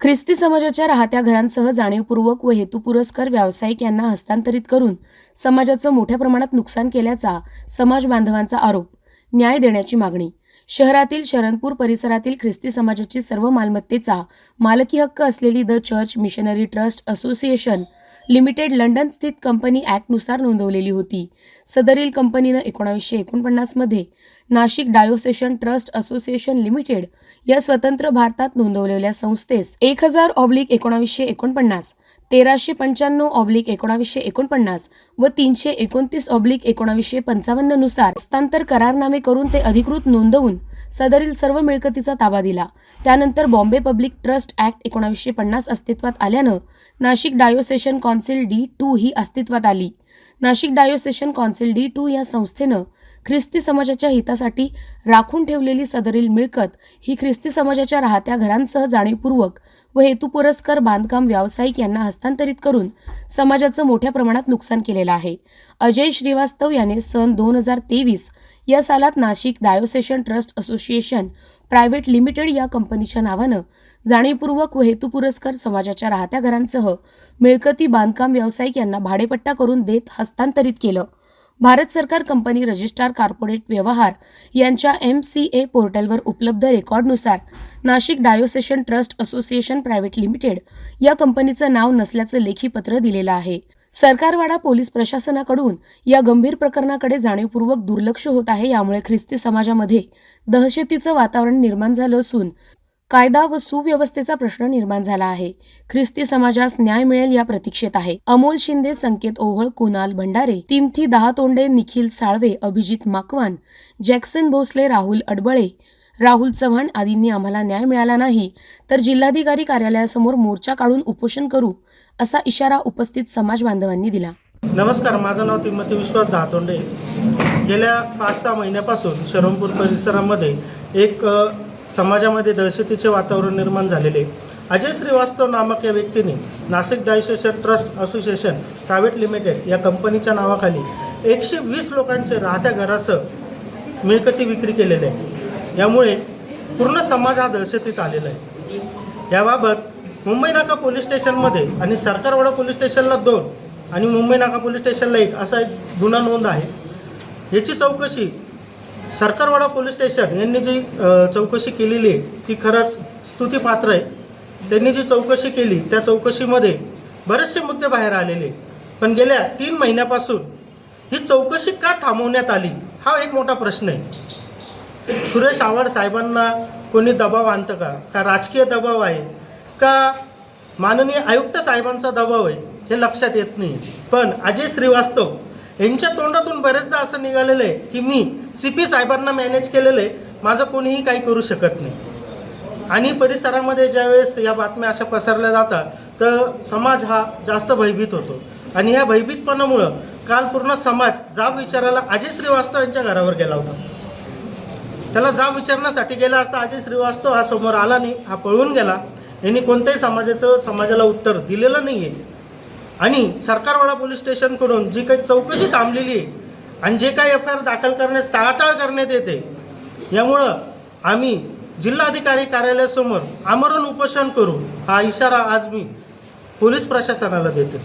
ख्रिस्ती समाजाच्या राहत्या घरांसह जाणीवपूर्वक व हेतुपुरस्कर व्यावसायिक यांना हस्तांतरित करून समाजाचं मोठ्या प्रमाणात नुकसान केल्याचा समाज बांधवांचा आरोप न्याय देण्याची मागणी. शहरातील शरणपूर परिसरातील ख्रिस्ती समाजाची सर्व मालमत्तेचा मालकी हक्क असलेली the church missionary trust association limited London स्थित कंपनी ॲक्टनुसार नोंदवलेली होती. सदरील कंपनीनं एकोणावीसशे एकोणपन्नासमध्ये Nashik diocesan trust association limited या स्वतंत्र भारतात नोंदवलेल्या संस्थेस एक हजार ऑब्लिक एकोणावीसशे एकोणपन्नास तेराशे पंच्याण्णव ऑब्लिक एकोणावीसशे एकोणपन्नास व तीनशे एकोणतीस ऑब्लिक एकोणावीसशे पंचावन्ननुसार हस्तांतर करारनामे करून ते अधिकृत नोंदवून सदरील सर्व मिळकतीचा ताबा दिला. त्यानंतर बॉम्बे पब्लिक ट्रस्ट ॲक्ट एकोणावीसशे पन्नास अस्तित्वात आल्यानं Nashik diocesan council D two ही अस्तित्वात आली. Nashik diocesan council D two या संस्थेनं ख्रिस्ती समाजाच्या हितासाठी राखून ठेवलेली सदरील मिळकत ही ख्रिस्ती समाजाच्या राहत्या घरांसह जाणीवपूर्वक व हेतुपुरस्कर बांधकाम व्यावसायिक यांना हस्तांतरित करून समाजाचं मोठ्या प्रमाणात नुकसान केलेलं आहे. अजय श्रीवास्तव याने सन दोन हजार तेवीस या सालात Nashik diocesan trust association private limited या कंपनीच्या नावानं जाणीवपूर्वक व हेतुपुरस्कर समाजाच्या राहत्या घरांसह मिळकती बांधकाम व्यावसायिक यांना भाडेपट्टा करून देत हस्तांतरित केलं. भारत सरकार कंपनी रजिस्ट्रार कॉर्पोरेट व्यवहार यांच्या एम सी ए पोर्टलवर उपलब्ध रेकॉर्डनुसार Nashik diocesan trust association private limited या कंपनीचं नाव नसल्याचं लेखी पत्र दिलेलं आहे. सरकारवाडा पोलीस प्रशासनाकडून या गंभीर प्रकरणाकडे जाणीवपूर्वक दुर्लक्ष होत आहे यामुळे ख्रिस्ती समाजामध्ये दहशतीचं वातावरण निर्माण झालं असून कायदा व सुव्यवस्थेचा प्रश्न निर्माण झाला आहे. ख्रिस्ती समाजास न्याय मिळेल या प्रतीक्षेत आहे. अमोल शिंदे संकेत ओहळ कुणाल भंडारे तिमथी दहा तोंडे निखिल साळवे अभिजित माकवान जॅक्सन भोसले राहुल अडबळे राहुल चव्हाण आदींनी आम्हाला न्याय मिळाला नाही तर जिल्हाधिकारी कार्यालयासमोर मोर्चा काढून उपोषण करू असा इशारा उपस्थित समाज बांधवांनी दिला. नमस्कार माझं नाव तिमती विश्वास दहातोंडे गेल्या पाच सहा महिन्यापासून शरणपूर परिसरामध्ये एक समाजामध्ये दहशतीचे वातावरण निर्माण झालेले. अजय श्रीवास्तव नामक या व्यक्तीने Nashik diocesan trust association private limited या कंपनीच्या नावाखाली एकशे वीस लोकांचे राहत्या घरासह मिळकती विक्री केलेले आहे. यामुळे पूर्ण समाज हा दहशतीत आलेला आहे. याबाबत मुंबई नाका पोलीस स्टेशनमध्ये आणि सरकारवाडा पोलीस स्टेशनला दोन आणि मुंबई नाका पोलीस स्टेशनला एक असा एक गुन्हा नोंद आहे. याची चौकशी सरकारवाडा पोलीस स्टेशन यांनी जी चौकशी केलेली आहे ती खरंच स्तुतीपात्र आहे. त्यांनी जी चौकशी केली त्या चौकशीमध्ये बरेचसे मुद्दे बाहेर आलेले पण गेल्या तीन महिन्यापासून ही चौकशी का थांबवण्यात आली हा एक मोठा प्रश्न आहे. सुरेश आव्हाड साहेबांना कोणी दबाव आणतं का? का राजकीय दबाव आहे? का माननीय आयुक्त साहेबांचा दबाव आहे? हे लक्षात येत नाही. पण अजय श्रीवास्तव यांच्या तोंडातून बरेचदा असं निघालेलं आहे की मी सी पी साहेबांना मॅनेज केलेलं आहे. माझं कोणीही काही करू शकत नाही. आणि परिसरामध्ये ज्यावेळेस या बातम्या अशा पसरल्या जातात तर समाज हा जास्त भयभीत होतो. आणि ह्या भयभीतपणामुळं काल पूर्ण समाज जाब विचारायला अजय श्रीवास्तव यांच्या घरावर गेला होता. त्याला जाब विचारण्यासाठी गेला असता अजय श्रीवास्तव हा समोर आला नाही हा पळून गेला. यांनी कोणत्याही समाजाचं समाजाला उत्तर दिलेलं नाही आहे आणि सरकारवाडा पोलीस स्टेशनकडून जी काही चौकशी थांबलेली आहे आणि जे काही एफ आय आर दाखल करण्यास टाळाटाळ करण्यात येते यामुळं आम्ही जिल्हाधिकारी कार्यालयासमोर आमरण उपोषण करू हा इशारा आज मी पोलीस प्रशासनाला देते.